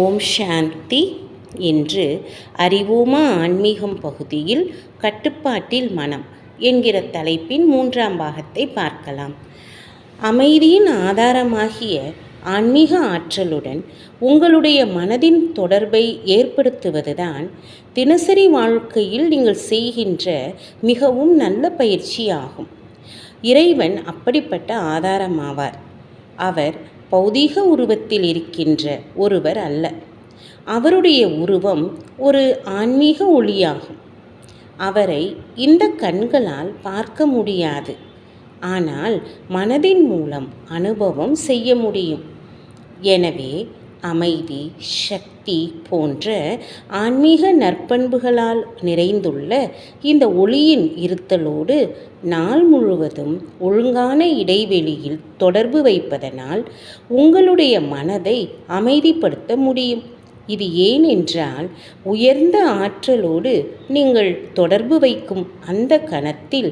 ஓம் சாந்தி இன்று அறிவோமா ஆன்மீகம் பகுதியில் கட்டுப்பாட்டில் மனம் என்கிற தலைப்பின் மூன்றாம் பாகத்தை பார்க்கலாம். அமைதியின் ஆதாரமாகிய ஆன்மீக ஆற்றலுடன் உங்களுடைய மனதின் தொடர்பை ஏற்படுத்துவதுதான் தினசரி வாழ்க்கையில் நீங்கள் செய்கின்ற மிகவும் நல்ல பயிற்சியாகும். இறைவன் அப்படிப்பட்ட ஆதாரமாவார். அவர் பௌதீக உருவத்தில் இருக்கின்ற ஒருவர் அல்ல. அவருடைய உருவம் ஒரு ஆன்மீக ஒளியாகும். அவரை இந்த கண்களால் பார்க்க முடியாது. ஆனால் மனதின் மூலம் அனுபவம் செய்ய முடியும். எனவே அமைதி சக்தி போன்ற ஆன்மீக நற்பண்புகளால் நிறைந்துள்ள இந்த ஒளியின் இருத்தலோடு நாள் முழுவதும் ஒழுங்கான இடைவெளியில் தொடர்பு வைப்பதனால் உங்களுடைய மனதை அமைதிப்படுத்த முடியும். இது ஏனென்றால் உயர்ந்த ஆற்றலோடு நீங்கள் தொடர்பு வைக்கும் அந்த கணத்தில்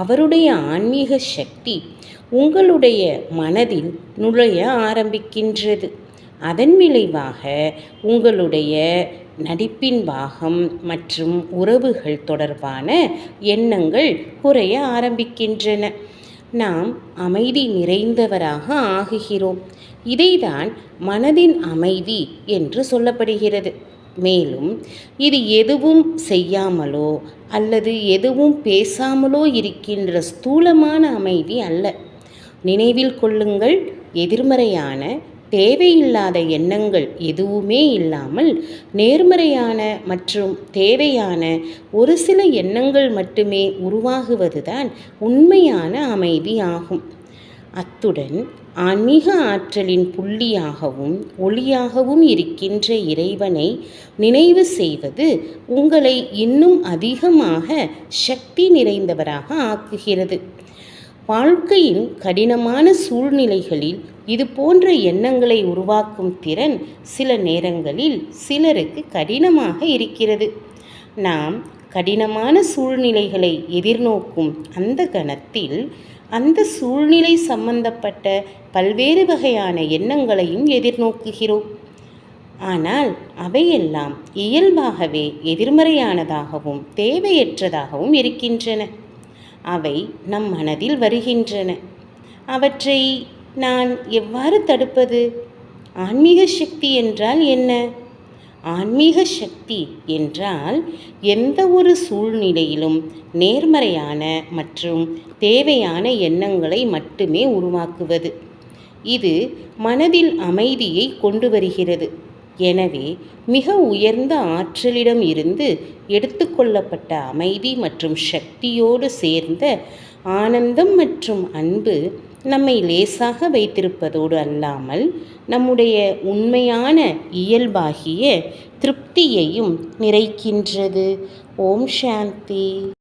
அவருடைய ஆன்மீக சக்தி உங்களுடைய மனதில் நுழைய ஆரம்பிக்கின்றது. அதன் விளைவாக உங்களுடைய நடிப்பின் பாகம் மற்றும் உறவுகள் தொடர்பான எண்ணங்கள் குறைய ஆரம்பிக்கின்றன. நாம் அமைதி நிறைந்தவராக ஆகுகிறோம். இதைதான் மனதின் அமைதி என்று சொல்லப்படுகிறது. மேலும் இது எதுவும் செய்யாமலோ அல்லது எதுவும் பேசாமலோ இருக்கின்ற ஸ்தூலமான அமைதி அல்ல. நினைவில் கொள்ளுங்கள் எதிர்மறையான தேவையில்லாத எண்ணங்கள் எதுவுமே இல்லாமல் நேர்மறையான மற்றும் தேவையான ஒரு சில எண்ணங்கள் மட்டுமே உருவாகுவதுதான் உண்மையான அமைதி ஆகும். அத்துடன் ஆன்மீக ஆற்றலின் புள்ளியாகவும் ஒளியாகவும் இருக்கின்ற இறைவனை நினைவு செய்வது உங்களை இன்னும் அதிகமாக சக்தி நிறைந்தவராக ஆக்குகிறது. வாழ்க்கையின் கடினமான சூழ்நிலைகளில் இது போன்ற எண்ணங்களை உருவாக்கும் திறன் சில நேரங்களில் சிலருக்கு கடினமாக இருக்கிறது. நாம் கடினமான சூழ்நிலைகளை எதிர்நோக்கும் அந்த கணத்தில் அந்த சூழ்நிலை சம்பந்தப்பட்ட பல்வேறு வகையான எண்ணங்களையும் எதிர்நோக்குகிறோம். ஆனால் அவையெல்லாம் இயல்பாகவே எதிர்மறையானதாகவும் தேவையற்றதாகவும் இருக்கின்றன. அவை நம் மனதில் வருகின்றன. அவற்றை நான் எவ்வாறு தடுப்பது? ஆன்மீக சக்தி என்றால் என்ன? ஆன்மீக சக்தி என்றால் எந்த ஒரு சூழ்நிலையிலும் நேர்மறையான மற்றும் தேவையான எண்ணங்களை மட்டுமே உருவாக்குவது. இது மனதில் அமைதியை கொண்டு வருகிறது. எனவே மிக உயர்ந்த ஆற்றலிடம் இருந்து எடுத்துக்கொள்ளப்பட்ட அமைதி மற்றும் சக்தியோடு சேர்ந்த ஆனந்தம் மற்றும் அன்பு நம்மை லேசாக வைத்திருப்பதோடு அல்லாமல் நம்முடைய உண்மையான இயல்பாகிய திருப்தியையும் நிறைக்கின்றது. ஓம் சாந்தி.